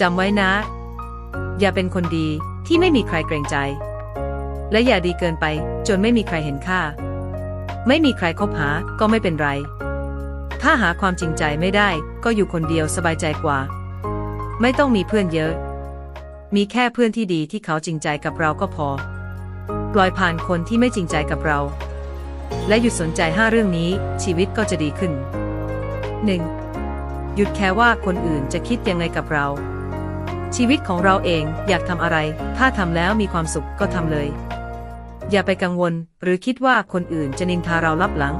จำไว้นะ อย่าเป็นคนดีที่ไม่มีใครเกรงใจ และอย่าดีเกินไป จนไม่มีใครเห็นค่า ไม่มีใครคบหาก็ไม่เป็นไร ถ้าหาความจริงใจไม่ได้ก็อยู่คนเดียวสบายใจกว่า ไม่ต้องมีเพื่อนเยอะ มีแค่เพื่อนที่ดีที่เขาจริงใจกับเราก็พอ ปล่อยผ่านคนที่ไม่จริงใจกับเรา และหยุดสนใจห้าเรื่องนี้ ชีวิตก็จะดีขึ้น 1. หยุดแค่ว่าคนอื่นจะคิดยังไงกับเรา ชีวิตของเราเองอยากทำอะไร ถ้าทำแล้วมีความสุขก็ทำเลย อย่าไปกังวลหรือคิดว่าคนอื่นจะนินทาเราลับหลัง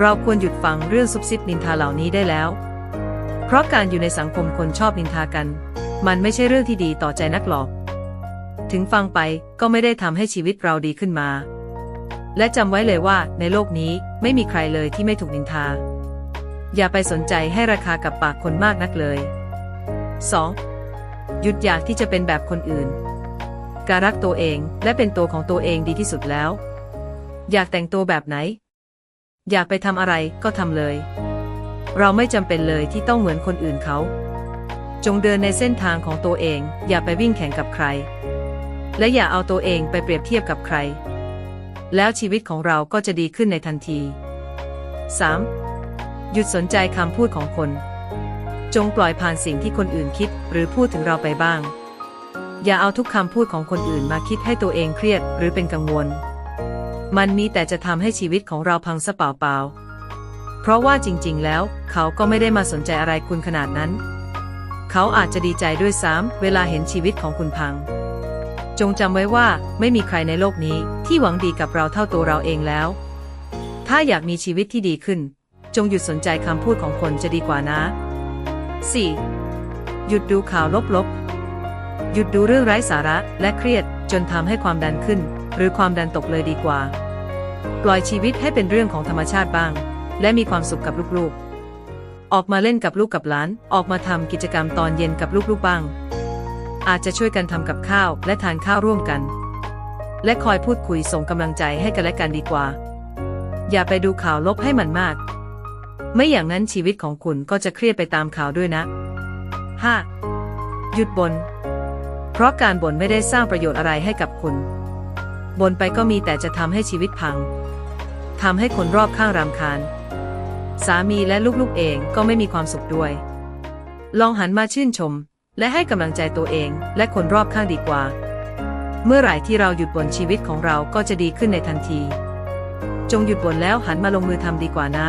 เราควรหยุดฟังเรื่องซุบซิบนินทาเหล่านี้ได้แล้ว เพราะการอยู่ในสังคมคนชอบนินทากัน มันไม่ใช่เรื่องที่ดีต่อใจนักหรอก ถึงฟังไปก็ไม่ได้ทำให้ชีวิตเราดีขึ้นมา และจำไว้เลยว่าในโลกนี้ไม่มีใครเลยที่ไม่ถูกนินทา อย่าไปสนใจให้ราคากับปากคนมากนักเลย 2. หยุดอยากที่จะเป็นแบบคนอื่น การรักตัวเองและเป็นตัวของตัวเองดีที่สุดแล้ว อยากแต่งตัวแบบไหน อยากไปทำอะไรก็ทำเลย เราไม่จำเป็นเลยที่ต้องเหมือนคนอื่นเขา จงเดินในเส้นทางของตัวเอง อย่าไปวิ่งแข่งกับใคร และอย่าเอาตัวเองไปเปรียบเทียบกับใคร แล้วชีวิตของเราก็จะดีขึ้นในทันที 3. หยุดสนใจคำพูดของคน จงปล่อยผ่านสิ่งที่คนอื่นคิดหรือพูดถึงเราไปบ้าง อย่าเอาทุกคำพูดของคนอื่นมาคิดให้ตัวเองเครียดหรือเป็นกังวล มันมีแต่จะทำให้ชีวิตของเราพังซะเปล่าๆเพราะว่าจริงๆ แล้วเขาก็ไม่ได้มาสนใจอะไรคุณขนาดนั้น เขาอาจจะดีใจด้วยซ้ำเวลาเห็นชีวิตของคุณพัง จงจำไว้ว่าไม่มีใครในโลกนี้ที่หวังดีกับเราเท่าตัวเราเองแล้ว ถ้าอยากมีชีวิตที่ดีขึ้น จงหยุดสนใจคำพูดของคนจะดีกว่านะ 4. หยุดดูข่าวลบๆ หยุดดูเรื่องไร้สาระและเครียดจนทำให้ความดันขึ้น หรือความดันตกเลยดีกว่า ปล่อยชีวิตให้เป็นเรื่องของธรรมชาติบ้าง และมีความสุขกับลูกๆ ออกมาเล่นกับลูกกับหลาน ออกมาทำกิจกรรมตอนเย็นกับลูกๆบ้าง อาจจะช่วยกันทำกับข้าวและทานข้าวร่วมกัน และคอยพูดคุยส่งกำลังใจให้กันและกันดีกว่า อย่าไปดูข่าวลบให้มันมาก ไม่อย่างนั้นชีวิตของคุณก็จะเครียดไปตามข่าวด้วยนะ 5. หยุดบน่นเพราะการบ่นไม่ได้สร้างประโยชน์อะไรให้กับคุณบ่นไปก็มีแต่จะทำให้ชีวิตพังทำให้คนรอบข้างรำคาญ สามีและลูกๆเองก็ไม่มีความสุขด้วย ลองหันมาชื่นชม และให้กำลังใจตัวเอง และคนรอบข้างดีกว่า เมื่อไหร่ที่เราหยุดบ่นชีวิตของเราก็จะดีขึ้นในทันที จงหยุดบ่นแล้วหันมาลงมือทำดีกว่านะ